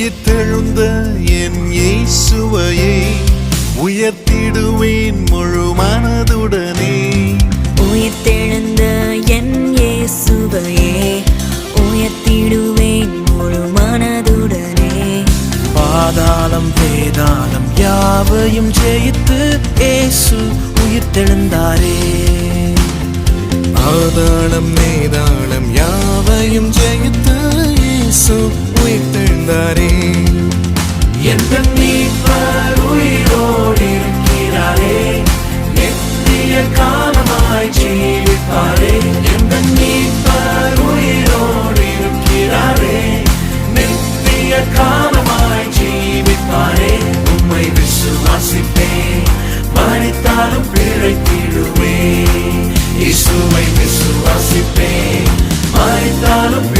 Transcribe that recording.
உயிர்த்தெழுந்த என் இயேசுவையே உயர்த்திடுவேன் முழு மனதுடனே. உயிர்த்தெழுந்த என் இயேசுவையே உயர்த்திடுவேன் முழு மனதுடனே. பாதாளம் வேதாளம் யாவையும் ஜெயித்து இயேசு உயிர்த்தெழுந்தாரே. ஆதாளம் மேதாளம் எழுந்தாரே எந்த மீட்பர் உயிரோடு இருக்கிறாரே நித்திய காலமாய் ஜீவிப்பாரே. எந்த மீட்பர் உயிரோடு இருக்கிறாரே நித்திய காலமாய் ஜீவிப்பாரே. உம்மை விசுவாசிப்பேன். மறித்தாலும் பிழைத்திடுவே இசுவை விசுவாசிப்பேன். மறித்தாலும்